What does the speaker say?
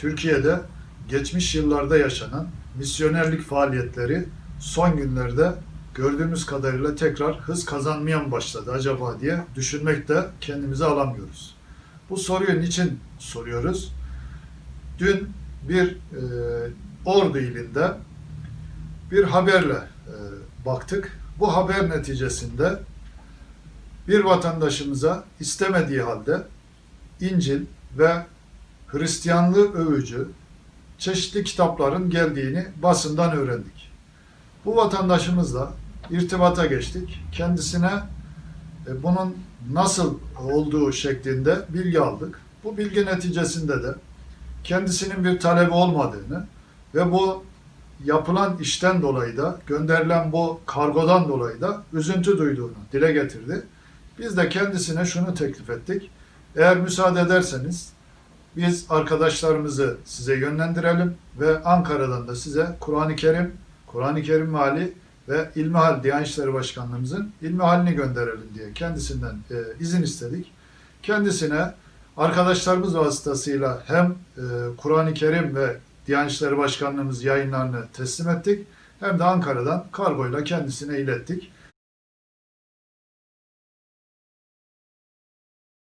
Türkiye'de geçmiş yıllarda yaşanan misyonerlik faaliyetleri son günlerde gördüğümüz kadarıyla tekrar hız kazanmaya mı başladı acaba diye düşünmekte kendimizi alamıyoruz. Bu soruyu niçin soruyoruz? Dün bir e, Ordu ilinde bir haberle e, baktık. Bu haber neticesinde bir vatandaşımıza istemediği halde İncil ve Hristiyanlığı övücü çeşitli kitapların geldiğini basından öğrendik. Bu vatandaşımızla irtibata geçtik. Kendisine e, bunun nasıl olduğu şeklinde bilgi aldık. Bu bilgi neticesinde de kendisinin bir talebi olmadığını ve bu yapılan işten dolayı da gönderilen bu kargodan dolayı da üzüntü duyduğunu dile getirdi. Biz de kendisine şunu teklif ettik. Eğer müsaade ederseniz biz arkadaşlarımızı size yönlendirelim ve Ankara'dan da size Kur'an-ı Kerim, Kur'an-ı Kerim Mali ve İlmihal Diyanet İşleri Başkanlığımızın ilmihalini gönderelim diye kendisinden e, izin istedik. Kendisine arkadaşlarımız vasıtasıyla hem e, Kur'an-ı Kerim ve Diyanet İşleri Başkanlığımız yayınlarını teslim ettik hem de Ankara'dan kargoyla kendisine ilettik.